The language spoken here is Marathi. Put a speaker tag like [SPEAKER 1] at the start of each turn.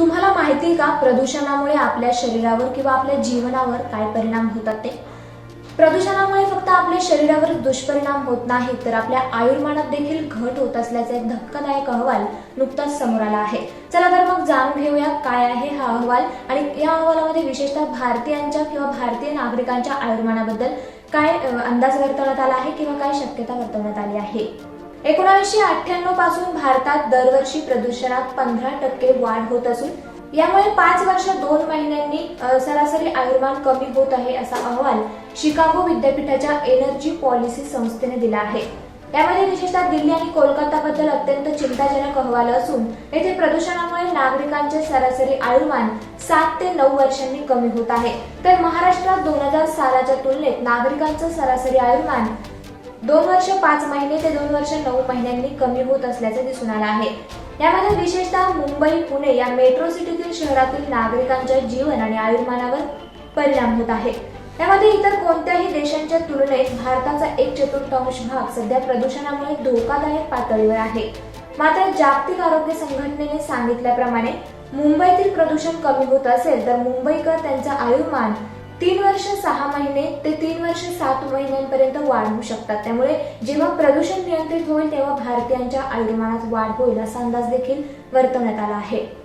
[SPEAKER 1] तुम्हाला माहिती का प्रदूषणामुळे आपल्या शरीरावर किंवा आपल्या जीवनावर काय परिणाम होतात ते? प्रदूषणामुळे फक्त आपल्या शरीरावर दुष्परिणाम होत नाही तर आपल्या आयुर्मानात देखील घट होत असल्याचा एक धक्कादायक अहवाल नुकताच समोर आला आहे. चला तर मग जाणून घेऊया काय आहे हा अहवाल आणि या अहवालामध्ये विशेषतः भारतीयांच्या किंवा भारतीय नागरिकांच्या आयुर्मानाबद्दल काय अंदाज वर्तवण्यात आला आहे किंवा काय शक्यता वर्तवण्यात आली आहे? एकोणावीसशे अठ्ठ्याण्णवपासून भारतात दरवर्षी प्रदूषणात पंधरा टक्के वाढ होत असून यामुळे पाच वर्ष दोन महिन्यांनी सरासरी आयुर्मान कमी होत आहे असा अहवाल शिकागो विद्यापीठाच्या एनर्जी पॉलिसी संस्थेने दिला आहे. यामध्ये विशेषतः दिल्ली आणि कोलकाताबद्दल अत्यंत चिंताजनक अहवाल असून येथे प्रदूषणामुळे नागरिकांचे सरासरी आयुर्मान सात ते नऊ वर्षांनी कमी होत आहे. तर महाराष्ट्रात दोन हजार सालाच्या तुलनेत नागरिकांचं सरासरी आयुर्मान दोन वर्ष पाच महिने ते दोन वर्ष नऊ महिन्यांनी कमी होत असल्याचे दिसून आलं आहे. यामध्ये विशेषतः मुंबई पुणे या मेट्रो सिटीतील शहरातील नागरिकांच्या जीवन आणि आयुर्मानावर परिणाम होत आहे. यामध्ये इतर कोणत्याही देशांच्या तुलनेत भारताचा एक चतुर्थांश भाग सध्या प्रदूषणामुळे धोकादायक पातळीवर आहे. मात्र जागतिक आरोग्य संघटनेने सांगितल्याप्रमाणे मुंबईतील प्रदूषण कमी होत असेल तर मुंबईकर त्यांचा आयुर्मान तीन वर्ष सहा महिने ते तीन वर्ष सात महिन्यांपर्यंत वाढवू शकतात. त्यामुळे जेव्हा प्रदूषण नियंत्रित होईल तेव्हा भारतीयांच्या आयुर्मानात वाढ होईल असा अंदाज देखील वर्तवण्यात आला आहे.